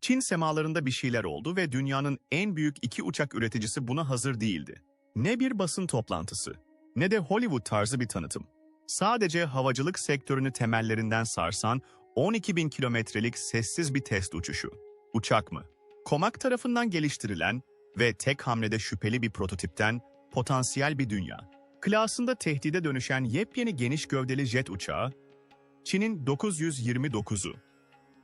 Çin semalarında bir şeyler oldu ve dünyanın en büyük iki uçak üreticisi buna hazır değildi. Ne bir basın toplantısı, ne de Hollywood tarzı bir tanıtım. Sadece havacılık sektörünü temellerinden sarsan 12 bin kilometrelik sessiz bir test uçuşu. Uçak mı? Comac tarafından geliştirilen ve tek hamlede şüpheli bir prototipten potansiyel bir dünya. Klasında tehdide dönüşen yepyeni geniş gövdeli jet uçağı, Çin'in 929'u.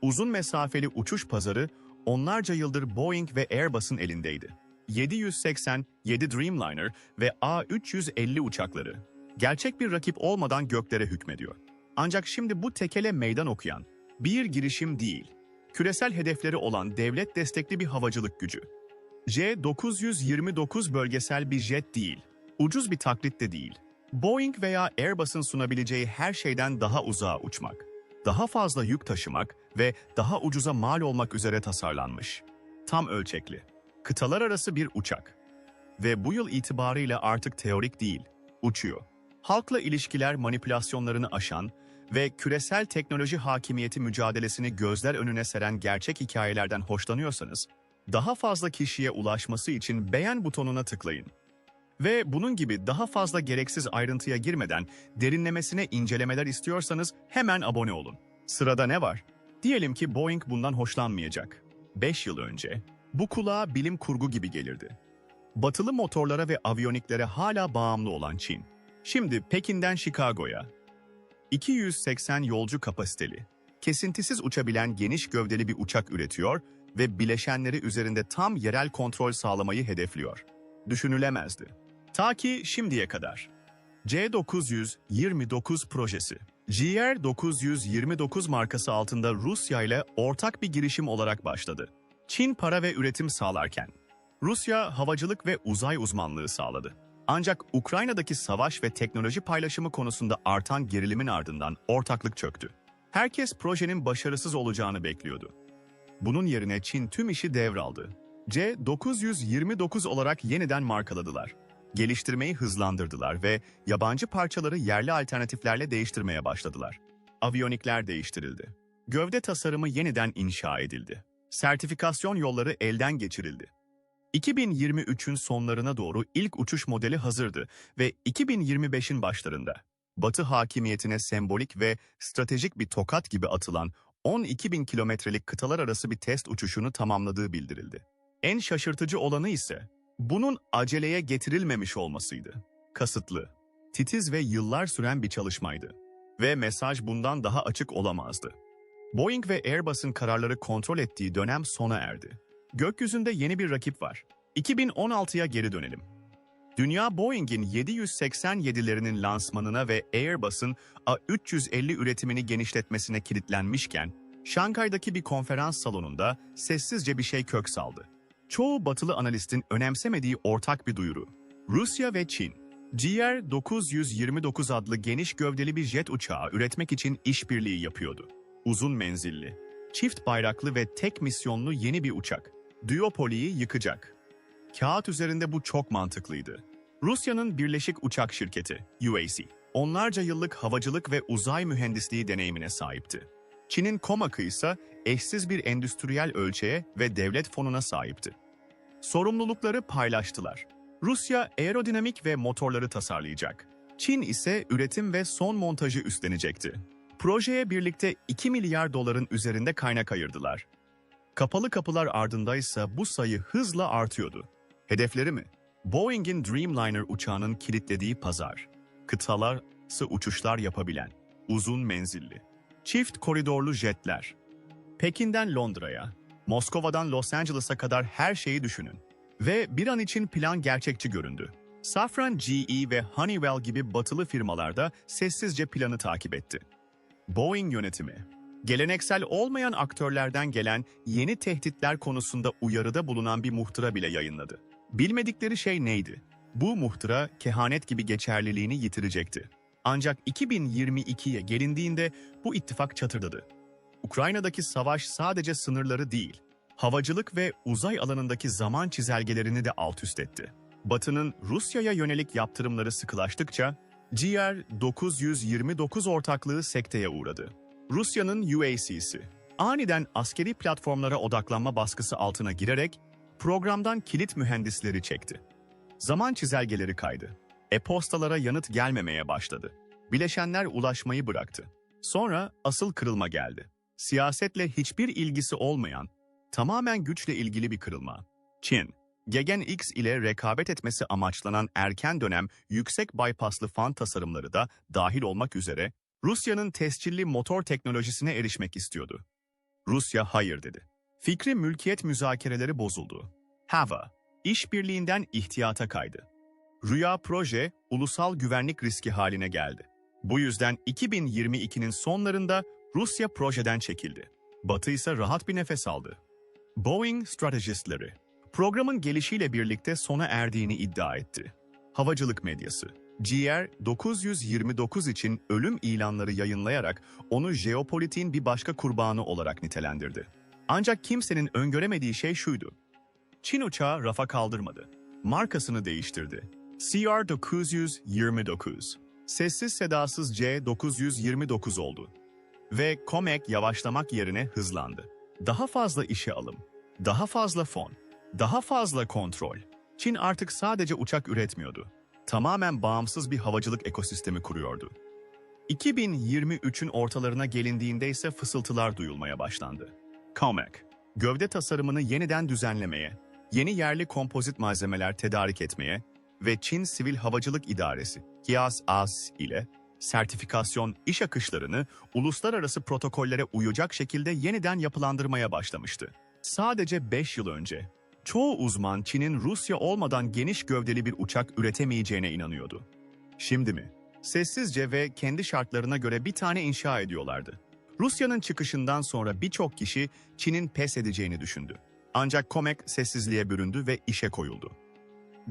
Uzun mesafeli uçuş pazarı onlarca yıldır Boeing ve Airbus'un elindeydi. 787 Dreamliner ve A350 uçakları gerçek bir rakip olmadan göklere hükmediyor. Ancak şimdi bu tekele meydan okuyan bir girişim değil, küresel hedefleri olan devlet destekli bir havacılık gücü. J929 bölgesel bir jet değil, ucuz bir taklit de değil. Boeing veya Airbus'un sunabileceği her şeyden daha uzağa uçmak, daha fazla yük taşımak ve daha ucuza mal olmak üzere tasarlanmış. Tam ölçekli. Kıtalar arası bir uçak. Ve bu yıl itibarıyla artık teorik değil, uçuyor. Halkla ilişkiler manipülasyonlarını aşan ve küresel teknoloji hakimiyeti mücadelesini gözler önüne seren gerçek hikayelerden hoşlanıyorsanız, daha fazla kişiye ulaşması için beğen butonuna tıklayın. Ve bunun gibi daha fazla gereksiz ayrıntıya girmeden derinlemesine incelemeler istiyorsanız hemen abone olun. Sırada ne var? Diyelim ki Boeing bundan hoşlanmayacak. 5 yıl önce bu kulağa bilim kurgu gibi gelirdi. Batılı motorlara ve aviyoniklere hala bağımlı olan Çin. Şimdi Pekin'den Chicago'ya 280 yolcu kapasiteli, kesintisiz uçabilen geniş gövdeli bir uçak üretiyor ve bileşenleri üzerinde tam yerel kontrol sağlamayı hedefliyor. Düşünülemezdi. Ta ki şimdiye kadar. C929 projesi. GR929 markası altında Rusya ile ortak bir girişim olarak başladı. Çin para ve üretim sağlarken, Rusya havacılık ve uzay uzmanlığı sağladı. Ancak Ukrayna'daki savaş ve teknoloji paylaşımı konusunda artan gerilimin ardından ortaklık çöktü. Herkes projenin başarısız olacağını bekliyordu. Bunun yerine Çin tüm işi devraldı. C929 olarak yeniden markaladılar. Geliştirmeyi hızlandırdılar ve yabancı parçaları yerli alternatiflerle değiştirmeye başladılar. Aviyonikler değiştirildi. Gövde tasarımı yeniden inşa edildi. Sertifikasyon yolları elden geçirildi. 2023'ün sonlarına doğru ilk uçuş modeli hazırdı ve 2025'in başlarında Batı hakimiyetine sembolik ve stratejik bir tokat gibi atılan 12 bin kilometrelik kıtalar arası bir test uçuşunu tamamladığı bildirildi. En şaşırtıcı olanı ise bunun aceleye getirilmemiş olmasıydı. Kasıtlı, titiz ve yıllar süren bir çalışmaydı. Ve mesaj bundan daha açık olamazdı. Boeing ve Airbus'un kararları kontrol ettiği dönem sona erdi. Gökyüzünde yeni bir rakip var. 2016'ya geri dönelim. Dünya Boeing'in 787'lerinin lansmanına ve Airbus'un A350 üretimini genişletmesine kilitlenmişken, Şangay'daki bir konferans salonunda sessizce bir şey kök saldı. Çoğu batılı analistin önemsemediği ortak bir duyuru. Rusya ve Çin, GR-929 adlı geniş gövdeli bir jet uçağı üretmek için işbirliği yapıyordu. Uzun menzilli, çift bayraklı ve tek misyonlu yeni bir uçak. Duopoli'yi yıkacak. Kağıt üzerinde bu çok mantıklıydı. Rusya'nın Birleşik Uçak Şirketi, UAC, onlarca yıllık havacılık ve uzay mühendisliği deneyimine sahipti. Çin'in Comac'ı ise eşsiz bir endüstriyel ölçeğe ve devlet fonuna sahipti. Sorumlulukları paylaştılar. Rusya aerodinamik ve motorları tasarlayacak. Çin ise üretim ve son montajı üstlenecekti. Projeye birlikte 2 milyar doların üzerinde kaynak ayırdılar. Kapalı kapılar ardındaysa bu sayı hızla artıyordu. Hedefleri mi? Boeing'in Dreamliner uçağının kilitlediği pazar. Kıtalarsı uçuşlar yapabilen, uzun menzilli, çift koridorlu jetler. Pekin'den Londra'ya, Moskova'dan Los Angeles'a kadar her şeyi düşünün. Ve bir an için plan gerçekçi göründü. Safran GE ve Honeywell gibi batılı firmalarda sessizce planı takip etti. Boeing yönetimi, geleneksel olmayan aktörlerden gelen yeni tehditler konusunda uyarıda bulunan bir muhtıra bile yayınladı. Bilmedikleri şey neydi? Bu muhtıra kehanet gibi geçerliliğini yitirecekti. Ancak 2022'ye gelindiğinde bu ittifak çatırdadı. Ukrayna'daki savaş sadece sınırları değil, havacılık ve uzay alanındaki zaman çizelgelerini de alt üst etti. Batı'nın Rusya'ya yönelik yaptırımları sıkılaştıkça GR-929 ortaklığı sekteye uğradı. Rusya'nın UAC'si, aniden askeri platformlara odaklanma baskısı altına girerek programdan kilit mühendisleri çekti. Zaman çizelgeleri kaydı. E-postalara yanıt gelmemeye başladı. Bileşenler ulaşmayı bıraktı. Sonra asıl kırılma geldi. Siyasetle hiçbir ilgisi olmayan, tamamen güçle ilgili bir kırılma. Çin, Gegen X ile rekabet etmesi amaçlanan erken dönem yüksek bypasslı fan tasarımları da dahil olmak üzere Rusya'nın tescilli motor teknolojisine erişmek istiyordu. Rusya hayır dedi. Fikri mülkiyet müzakereleri bozuldu. Hava, işbirliğinden ihtiyata kaydı. Rüya proje ulusal güvenlik riski haline geldi. Bu yüzden 2022'nin sonlarında Rusya projeden çekildi. Batı ise rahat bir nefes aldı. Boeing stratejistleri programın gelişiyle birlikte sona erdiğini iddia etti. Havacılık medyası GR-929 için ölüm ilanları yayınlayarak onu jeopolitiğin bir başka kurbanı olarak nitelendirdi. Ancak kimsenin öngöremediği şey şuydu. Çin uçağı rafa kaldırmadı. Markasını değiştirdi. CR-929. Sessiz sedasız C-929 oldu. Ve COMAC yavaşlamak yerine hızlandı. Daha fazla işe alım, daha fazla fon, daha fazla kontrol. Çin artık sadece uçak üretmiyordu. Tamamen bağımsız bir havacılık ekosistemi kuruyordu. 2023'ün ortalarına gelindiğinde ise fısıltılar duyulmaya başlandı. COMAC, gövde tasarımını yeniden düzenlemeye, yeni yerli kompozit malzemeler tedarik etmeye ve Çin Sivil Havacılık İdaresi, KIAS-AS ile sertifikasyon iş akışlarını uluslararası protokollere uyacak şekilde yeniden yapılandırmaya başlamıştı. Sadece 5 yıl önce, çoğu uzman Çin'in Rusya olmadan geniş gövdeli bir uçak üretemeyeceğine inanıyordu. Şimdi mi? Sessizce ve kendi şartlarına göre bir tane inşa ediyorlardı. Rusya'nın çıkışından sonra birçok kişi Çin'in pes edeceğini düşündü. Ancak COMEC sessizliğe büründü ve işe koyuldu.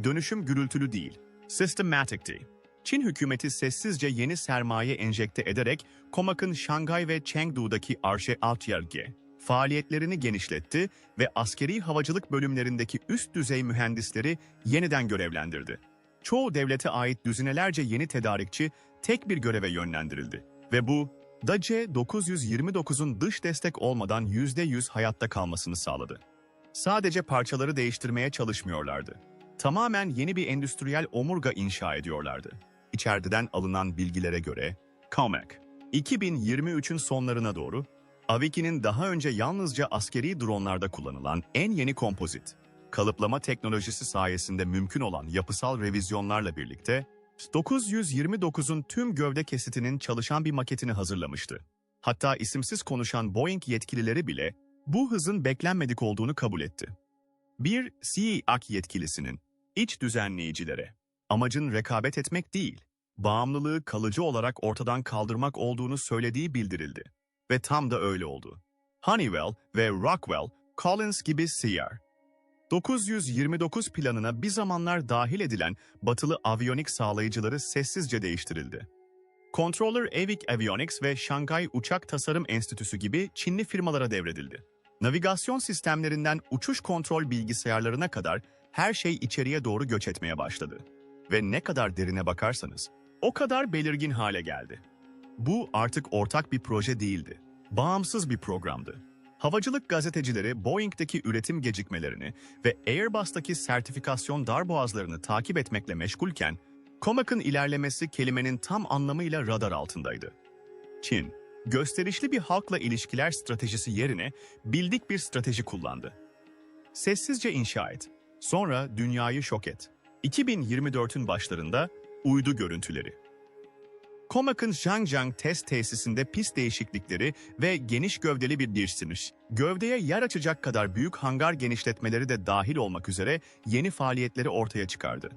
Dönüşüm gürültülü değil, systematic'ti. Çin hükümeti sessizce yeni sermaye enjekte ederek COMAC'ın Şangay ve Chengdu'daki arşe altyerge faaliyetlerini genişletti ve askeri havacılık bölümlerindeki üst düzey mühendisleri yeniden görevlendirdi. Çoğu devlete ait düzinelerce yeni tedarikçi tek bir göreve yönlendirildi ve bu DAC 929'un dış destek olmadan %100 hayatta kalmasını sağladı. Sadece parçaları değiştirmeye çalışmıyorlardı. Tamamen yeni bir endüstriyel omurga inşa ediyorlardı. İçeriden alınan bilgilere göre COMAC, 2023'ün sonlarına doğru Aviki'nin daha önce yalnızca askeri dronlarda kullanılan en yeni kompozit, kalıplama teknolojisi sayesinde mümkün olan yapısal revizyonlarla birlikte 929'un tüm gövde kesitinin çalışan bir maketini hazırlamıştı. Hatta isimsiz konuşan Boeing yetkilileri bile bu hızın beklenmedik olduğunu kabul etti. Bir CIAC yetkilisinin iç düzenleyicilere amacın rekabet etmek değil, bağımlılığı kalıcı olarak ortadan kaldırmak olduğunu söylediği bildirildi. Ve tam da öyle oldu. Honeywell ve Rockwell, Collins gibi CR, 929 planına bir zamanlar dahil edilen batılı aviyonik sağlayıcıları sessizce değiştirildi. Controller Avic Avionics ve Şangay Uçak Tasarım Enstitüsü gibi Çinli firmalara devredildi. Navigasyon sistemlerinden uçuş kontrol bilgisayarlarına kadar her şey içeriye doğru göç etmeye başladı. Ve ne kadar derine bakarsanız o kadar belirgin hale geldi. Bu artık ortak bir proje değildi. Bağımsız bir programdı. Havacılık gazetecileri Boeing'deki üretim gecikmelerini ve Airbus'taki sertifikasyon darboğazlarını takip etmekle meşgulken, COMAC'ın ilerlemesi kelimenin tam anlamıyla radar altındaydı. Çin, gösterişli bir halkla ilişkiler stratejisi yerine bildik bir strateji kullandı. Sessizce inşa et, sonra dünyayı şok et. 2024'ün başlarında uydu görüntüleri. COMAC'ın Zhangjiang test tesisinde pist değişiklikleri ve geniş gövdeli bir dirsiniş, gövdeye yer açacak kadar büyük hangar genişletmeleri de dahil olmak üzere yeni faaliyetleri ortaya çıkardı.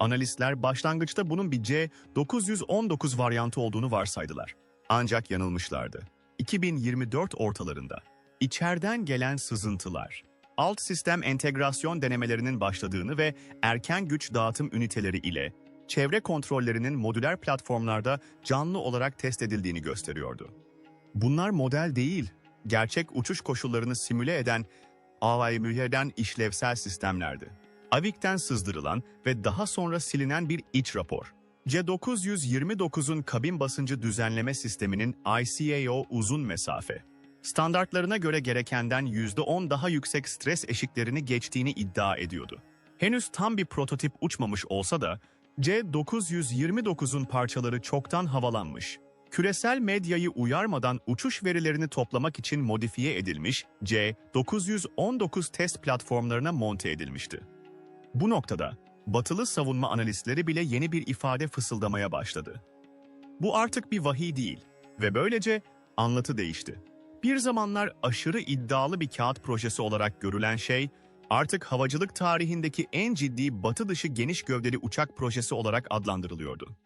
Analistler başlangıçta bunun bir C919 varyantı olduğunu varsaydılar. Ancak yanılmışlardı. 2024 ortalarında içeriden gelen sızıntılar, alt sistem entegrasyon denemelerinin başladığını ve erken güç dağıtım üniteleri ile çevre kontrollerinin modüler platformlarda canlı olarak test edildiğini gösteriyordu. Bunlar model değil, gerçek uçuş koşullarını simüle eden AVM'den işlevsel sistemlerdi. Avik'ten sızdırılan ve daha sonra silinen bir iç rapor. C929'un kabin basıncı düzenleme sisteminin ICAO uzun mesafe Standartlarına göre gerekenden %10 daha yüksek stres eşiklerini geçtiğini iddia ediyordu. Henüz tam bir prototip uçmamış olsa da C-929'un parçaları çoktan havalanmış. Küresel medyayı uyarmadan uçuş verilerini toplamak için modifiye edilmiş C-919 test platformlarına monte edilmişti. Bu noktada batılı savunma analistleri bile yeni bir ifade fısıldamaya başladı. Bu artık bir vahiy değil ve böylece anlatı değişti. Bir zamanlar aşırı iddialı bir kağıt projesi olarak görülen şey, artık havacılık tarihindeki en ciddi batı dışı geniş gövdeli uçak projesi olarak adlandırılıyordu.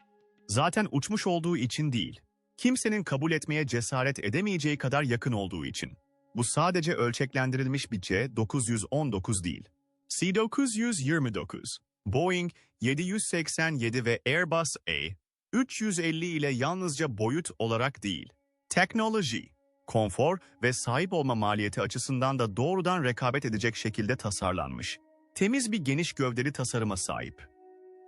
Zaten uçmuş olduğu için değil, kimsenin kabul etmeye cesaret edemeyeceği kadar yakın olduğu için. Bu sadece ölçeklendirilmiş bir C-919 değil. C-929, Boeing 787 ve Airbus A350 ile yalnızca boyut olarak değil, teknoloji, konfor ve sahip olma maliyeti açısından da doğrudan rekabet edecek şekilde tasarlanmış. Temiz bir geniş gövdeli tasarıma sahip.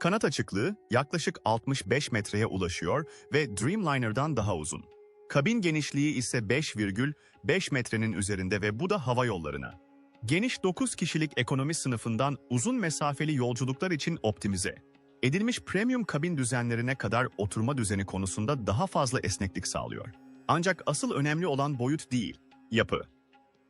Kanat açıklığı yaklaşık 65 metreye ulaşıyor ve Dreamliner'dan daha uzun. Kabin genişliği ise 5,5 metrenin üzerinde ve bu da hava yollarına. Geniş 9 kişilik ekonomi sınıfından uzun mesafeli yolculuklar için optimize. Edilmiş premium kabin düzenlerine kadar oturma düzeni konusunda daha fazla esneklik sağlıyor. Ancak asıl önemli olan boyut değil, yapı.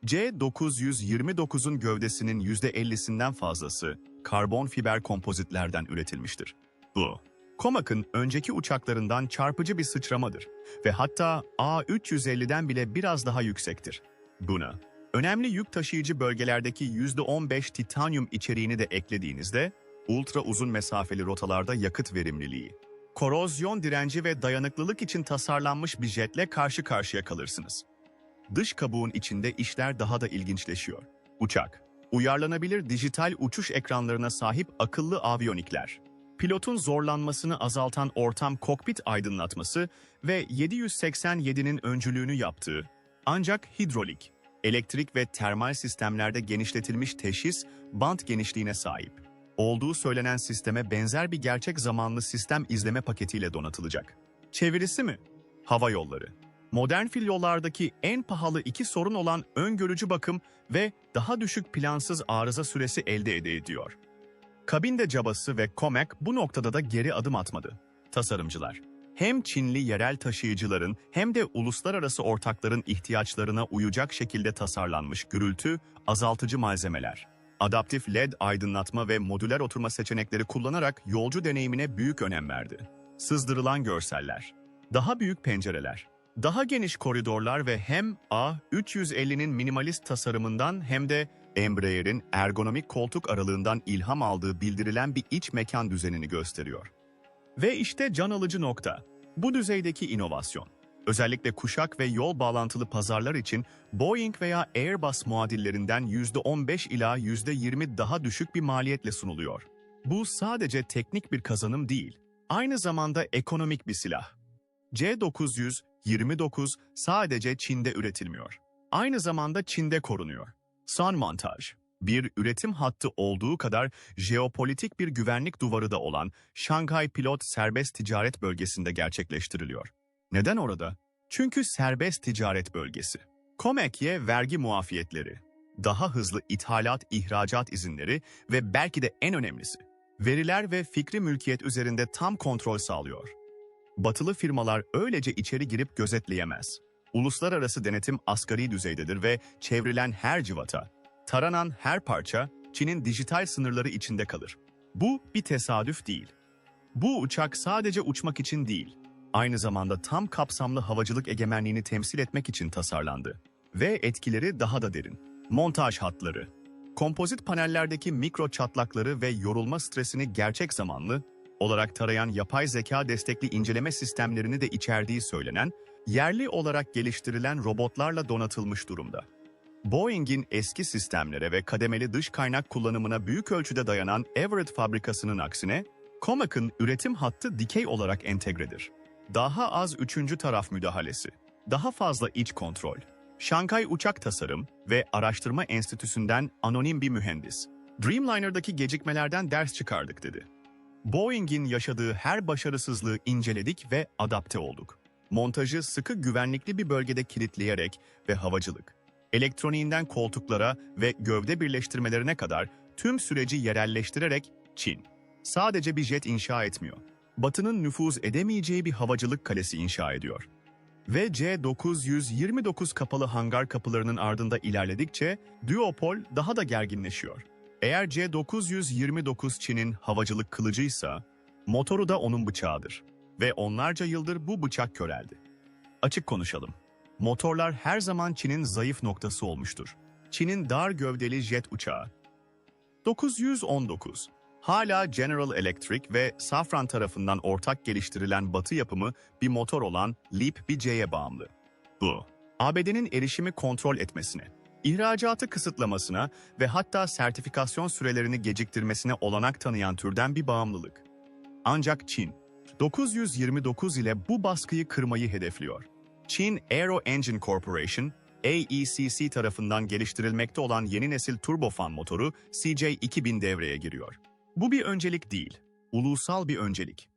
C929'un gövdesinin %50'sinden fazlası karbon fiber kompozitlerden üretilmiştir. Bu, Commac'ın önceki uçaklarından çarpıcı bir sıçramadır ve hatta A350'den bile biraz daha yüksektir. Buna, önemli yük taşıyıcı bölgelerdeki %15 titanyum içeriğini de eklediğinizde, ultra uzun mesafeli rotalarda yakıt verimliliği, korozyon direnci ve dayanıklılık için tasarlanmış bir jetle karşı karşıya kalırsınız. Dış kabuğun içinde işler daha da ilginçleşiyor. Uçak, uyarlanabilir dijital uçuş ekranlarına sahip akıllı aviyonikler, pilotun zorlanmasını azaltan ortam kokpit aydınlatması ve 787'nin öncülüğünü yaptığı, ancak hidrolik, elektrik ve termal sistemlerde genişletilmiş teşhis bant genişliğine sahip olduğu söylenen sisteme benzer bir gerçek zamanlı sistem izleme paketiyle donatılacak. Çevirisi mi? Hava yolları. Modern fil yollardaki en pahalı iki sorun olan öngörücü bakım ve daha düşük plansız arıza süresi elde ediyor. Kabinde cabası ve Comac bu noktada da geri adım atmadı. Tasarımcılar, hem Çinli yerel taşıyıcıların hem de uluslararası ortakların ihtiyaçlarına uyacak şekilde tasarlanmış gürültü, azaltıcı malzemeler, adaptif LED aydınlatma ve modüler oturma seçenekleri kullanarak yolcu deneyimine büyük önem verdi. Sızdırılan görseller, daha büyük pencereler, daha geniş koridorlar ve hem A350'nin minimalist tasarımından hem de Embraer'in ergonomik koltuk aralığından ilham aldığı bildirilen bir iç mekan düzenini gösteriyor. Ve işte can alıcı nokta. Bu düzeydeki inovasyon. Özellikle kuşak ve yol bağlantılı pazarlar için Boeing veya Airbus muadillerinden %15 ila %20 daha düşük bir maliyetle sunuluyor. Bu sadece teknik bir kazanım değil, aynı zamanda ekonomik bir silah. C929 sadece Çin'de üretilmiyor. Aynı zamanda Çin'de korunuyor. Son montaj, bir üretim hattı olduğu kadar jeopolitik bir güvenlik duvarı da olan Şanghay Pilot Serbest Ticaret Bölgesi'nde gerçekleştiriliyor. Neden orada? Çünkü serbest ticaret bölgesi. COMEC'ye vergi muafiyetleri, daha hızlı ithalat ihracat izinleri ve belki de en önemlisi, veriler ve fikri mülkiyet üzerinde tam kontrol sağlıyor. Batılı firmalar öylece içeri girip gözetleyemez. Uluslararası denetim asgari düzeydedir ve çevrilen her civata, taranan her parça Çin'in dijital sınırları içinde kalır. Bu bir tesadüf değil. Bu uçak sadece uçmak için değil, aynı zamanda tam kapsamlı havacılık egemenliğini temsil etmek için tasarlandı. Ve etkileri daha da derin. Montaj hatları. Kompozit panellerdeki mikro çatlakları ve yorulma stresini gerçek zamanlı olarak tarayan yapay zeka destekli inceleme sistemlerini de içerdiği söylenen, yerli olarak geliştirilen robotlarla donatılmış durumda. Boeing'in eski sistemlere ve kademeli dış kaynak kullanımına büyük ölçüde dayanan Everett fabrikasının aksine, Comac'ın üretim hattı dikey olarak entegredir. Daha az üçüncü taraf müdahalesi, daha fazla iç kontrol. Şankay Uçak Tasarım ve Araştırma Enstitüsü'nden anonim bir mühendis. Dreamliner'daki gecikmelerden ders çıkardık dedi. Boeing'in yaşadığı her başarısızlığı inceledik ve adapte olduk. montajı sıkı güvenlikli bir bölgede kilitleyerek ve havacılık, elektroniğinden koltuklara ve gövde birleştirmelerine kadar tüm süreci yerelleştirerek Çin sadece bir jet inşa etmiyor. Batı'nın nüfuz edemeyeceği bir havacılık kalesi inşa ediyor. Ve C-929 kapalı hangar kapılarının ardında ilerledikçe duopol daha da gerginleşiyor. Eğer C-929 Çin'in havacılık kılıcıysa, motoru da onun bıçağıdır. Ve onlarca yıldır bu bıçak köreldi. Açık konuşalım. Motorlar her zaman Çin'in zayıf noktası olmuştur. Çin'in dar gövdeli jet uçağı. 919. Hala General Electric ve Safran tarafından ortak geliştirilen batı yapımı bir motor olan LEAP bir C'ye bağımlı. Bu, ABD'nin erişimi kontrol etmesine, ihracatı kısıtlamasına ve hatta sertifikasyon sürelerini geciktirmesine olanak tanıyan türden bir bağımlılık. Ancak Çin, 929 ile bu baskıyı kırmayı hedefliyor. Çin Aero Engine Corporation, AECC tarafından geliştirilmekte olan yeni nesil turbofan motoru CJ2000 devreye giriyor. Bu bir öncelik değil, ulusal bir öncelik.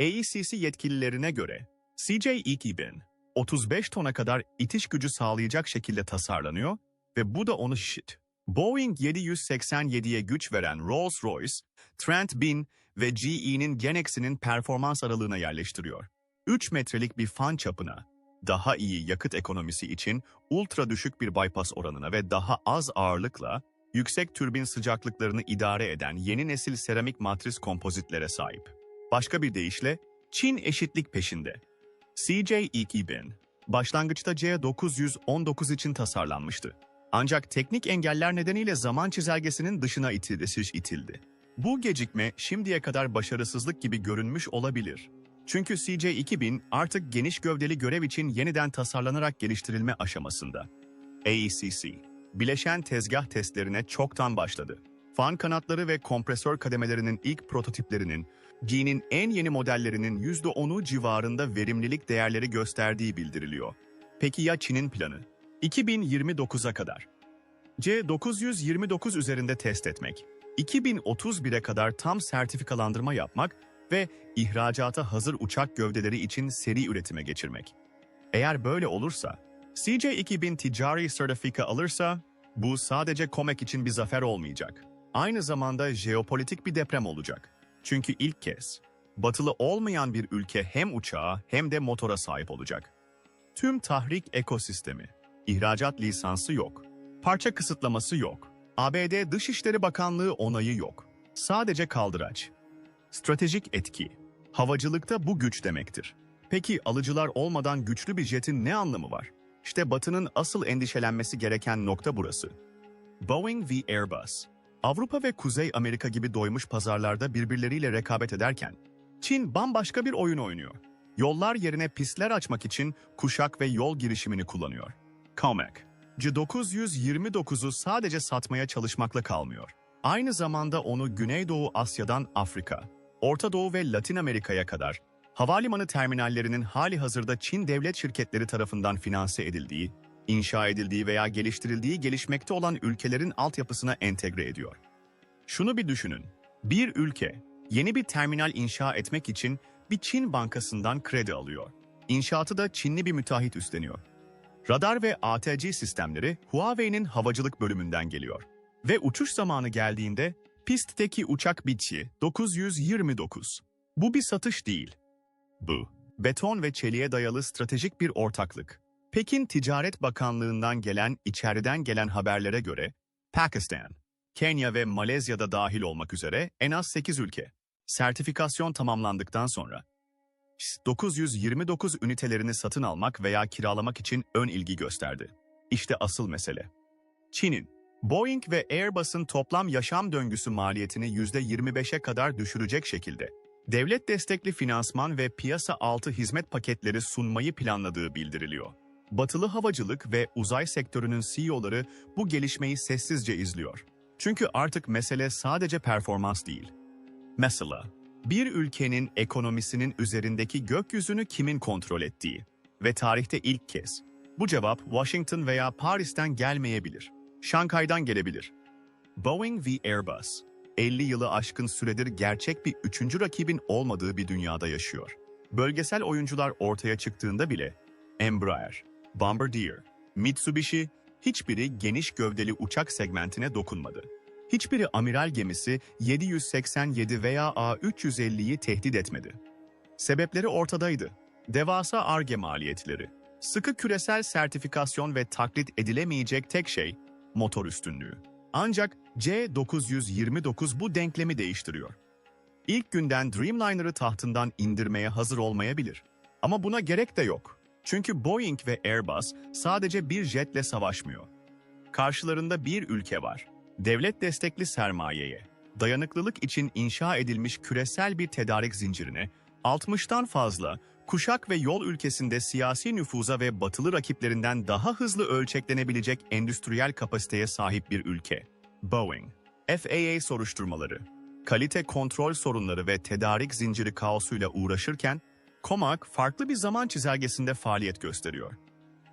AECC yetkililerine göre CJ2000 35 tona kadar itiş gücü sağlayacak şekilde tasarlanıyor ve bu da onu şit. Boeing 787'ye güç veren Rolls-Royce, Trent 1000 ve GE'nin Genex'inin performans aralığına yerleştiriyor. 3 metrelik bir fan çapına, daha iyi yakıt ekonomisi için ultra düşük bir bypass oranına ve daha az ağırlıkla yüksek türbin sıcaklıklarını idare eden yeni nesil seramik matris kompozitlere sahip. Başka bir deyişle Çin eşitlik peşinde. CJ2000 başlangıçta C919 için tasarlanmıştı. Ancak teknik engeller nedeniyle zaman çizelgesinin dışına itildi, itildi. Bu gecikme şimdiye kadar başarısızlık gibi görünmüş olabilir. Çünkü CJ2000 artık geniş gövdeli görev için yeniden tasarlanarak geliştirilme aşamasında. AECC, bileşen tezgah testlerine çoktan başladı. Fan kanatları ve kompresör kademelerinin ilk prototiplerinin, G'nin en yeni modellerinin %10'u civarında verimlilik değerleri gösterdiği bildiriliyor. Peki ya Çin'in planı? 2029'a kadar. C929 üzerinde test etmek, 2031'e kadar tam sertifikalandırma yapmak ve ihracata hazır uçak gövdeleri için seri üretime geçirmek. Eğer böyle olursa, CJ2000 ticari sertifika alırsa, bu sadece COMEC için bir zafer olmayacak. Aynı zamanda jeopolitik bir deprem olacak. Çünkü ilk kez, batılı olmayan bir ülke hem uçağa hem de motora sahip olacak. Tüm tahrik ekosistemi, ihracat lisansı yok, parça kısıtlaması yok, ABD Dışişleri Bakanlığı onayı yok. Sadece kaldıraç. Stratejik etki. Havacılıkta bu güç demektir. Peki alıcılar olmadan güçlü bir jetin ne anlamı var? İşte Batı'nın asıl endişelenmesi gereken nokta burası. Boeing v Airbus. Avrupa ve Kuzey Amerika gibi doymuş pazarlarda birbirleriyle rekabet ederken, Çin bambaşka bir oyun oynuyor. Yollar yerine pistler açmak için kuşak ve yol girişimini kullanıyor. COMAC, C929'u sadece satmaya çalışmakla kalmıyor. Aynı zamanda onu Güneydoğu Asya'dan Afrika, Orta Doğu ve Latin Amerika'ya kadar havalimanı terminallerinin hali hazırda Çin devlet şirketleri tarafından finanse edildiği, inşa edildiği veya geliştirildiği gelişmekte olan ülkelerin altyapısına entegre ediyor. Şunu bir düşünün. Bir ülke yeni bir terminal inşa etmek için bir Çin bankasından kredi alıyor. İnşaatı da Çinli bir müteahhit üstleniyor. Radar ve ATC sistemleri Huawei'nin havacılık bölümünden geliyor. Ve uçuş zamanı geldiğinde pistteki uçak bitçi 929. Bu bir satış değil. Bu, beton ve çeliğe dayalı stratejik bir ortaklık. Pekin Ticaret Bakanlığı'ndan gelen içeriden gelen haberlere göre Pakistan, Kenya ve Malezya'da dahil olmak üzere en az 8 ülke. Sertifikasyon tamamlandıktan sonra 929 ünitelerini satın almak veya kiralamak için ön ilgi gösterdi. İşte asıl mesele. Çin'in, Boeing ve Airbus'un toplam yaşam döngüsü maliyetini %25'e kadar düşürecek şekilde devlet destekli finansman ve piyasa altı hizmet paketleri sunmayı planladığı bildiriliyor. Batılı havacılık ve uzay sektörünün CEO'ları bu gelişmeyi sessizce izliyor. Çünkü artık mesele sadece performans değil. Mesela, bir ülkenin ekonomisinin üzerindeki gökyüzünü kimin kontrol ettiği ve tarihte ilk kez. Bu cevap Washington veya Paris'ten gelmeyebilir. Şangay'dan gelebilir. Boeing v Airbus, 50 yılı aşkın süredir gerçek bir üçüncü rakibin olmadığı bir dünyada yaşıyor. bölgesel oyuncular ortaya çıktığında bile Embraer, Bombardier, Mitsubishi hiçbiri geniş gövdeli uçak segmentine dokunmadı. Hiçbiri amiral gemisi 787 veya A350'yi tehdit etmedi. Sebepleri ortadaydı. Devasa ARGE maliyetleri, sıkı küresel sertifikasyon ve taklit edilemeyecek tek şey motor üstünlüğü. Ancak C929 bu denklemi değiştiriyor. İlk günden Dreamliner'ı tahtından indirmeye hazır olmayabilir. Ama buna gerek de yok. Çünkü Boeing ve Airbus sadece bir jetle savaşmıyor. Karşılarında bir ülke var. Devlet destekli sermayeye, dayanıklılık için inşa edilmiş küresel bir tedarik zincirine, 60'tan fazla kuşak ve yol ülkesinde siyasi nüfuza ve batılı rakiplerinden daha hızlı ölçeklenebilecek endüstriyel kapasiteye sahip bir ülke. Boeing, FAA soruşturmaları, kalite kontrol sorunları ve tedarik zinciri kaosuyla uğraşırken, Comac farklı bir zaman çizelgesinde faaliyet gösteriyor.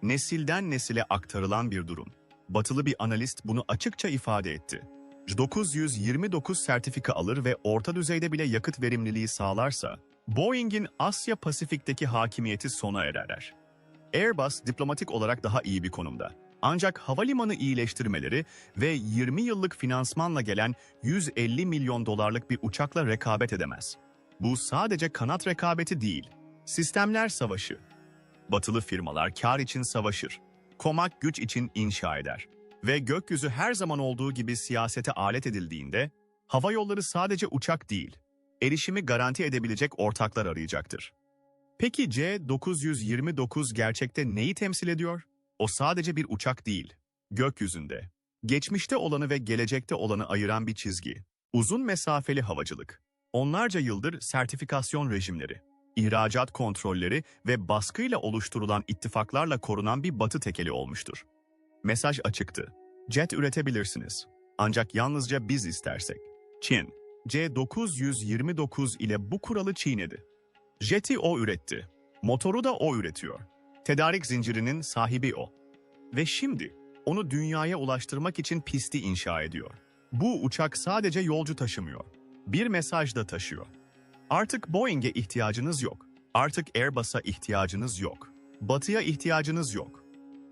Nesilden nesile aktarılan bir durum. Batılı bir analist bunu açıkça ifade etti. 929 sertifika alır ve orta düzeyde bile yakıt verimliliği sağlarsa, Boeing'in Asya Pasifik'teki hakimiyeti sona erer. Airbus diplomatik olarak daha iyi bir konumda. Ancak havalimanı iyileştirmeleri ve 20 yıllık finansmanla gelen 150 milyon dolarlık bir uçakla rekabet edemez. Bu sadece kanat rekabeti değil, sistemler savaşı. Batılı firmalar kar için savaşır, komak güç için inşa eder. Ve gökyüzü her zaman olduğu gibi siyasete alet edildiğinde, hava yolları sadece uçak değil, erişimi garanti edebilecek ortaklar arayacaktır. Peki C-929 gerçekte neyi temsil ediyor? O sadece bir uçak değil, gökyüzünde. Geçmişte olanı ve gelecekte olanı ayıran bir çizgi. Uzun mesafeli havacılık. Onlarca yıldır sertifikasyon rejimleri, ihracat kontrolleri ve baskıyla oluşturulan ittifaklarla korunan bir batı tekeli olmuştur. Mesaj açıktı. Jet üretebilirsiniz. Ancak yalnızca biz istersek. Çin, C929 ile bu kuralı çiğnedi. Jet'i o üretti. Motoru da o üretiyor. Tedarik zincirinin sahibi o. Ve şimdi onu dünyaya ulaştırmak için pisti inşa ediyor. Bu uçak sadece yolcu taşımıyor. Bir mesaj da taşıyor. Artık Boeing'e ihtiyacınız yok. Artık Airbus'a ihtiyacınız yok. Batı'ya ihtiyacınız yok.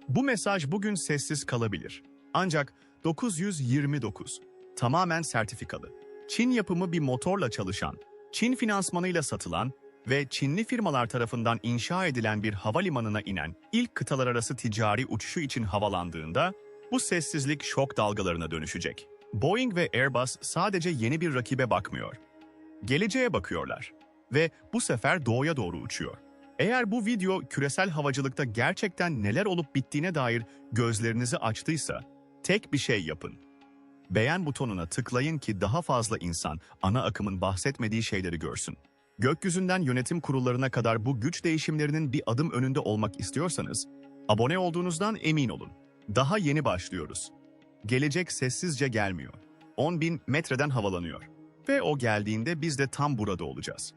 Bu mesaj bugün sessiz kalabilir. Ancak 929 tamamen sertifikalı. Çin yapımı bir motorla çalışan, Çin finansmanıyla satılan ve Çinli firmalar tarafından inşa edilen bir havalimanına inen ilk kıtalar arası ticari uçuşu için havalandığında bu sessizlik şok dalgalarına dönüşecek. Boeing ve Airbus sadece yeni bir rakibe bakmıyor. Geleceğe bakıyorlar ve bu sefer doğuya doğru uçuyor. Eğer bu video küresel havacılıkta gerçekten neler olup bittiğine dair gözlerinizi açtıysa tek bir şey yapın. Beğen butonuna tıklayın ki daha fazla insan ana akımın bahsetmediği şeyleri görsün. Gökyüzünden yönetim kurullarına kadar bu güç değişimlerinin bir adım önünde olmak istiyorsanız, abone olduğunuzdan emin olun. Daha yeni başlıyoruz. Gelecek sessizce gelmiyor. 10 bin metreden havalanıyor. Ve o geldiğinde biz de tam burada olacağız.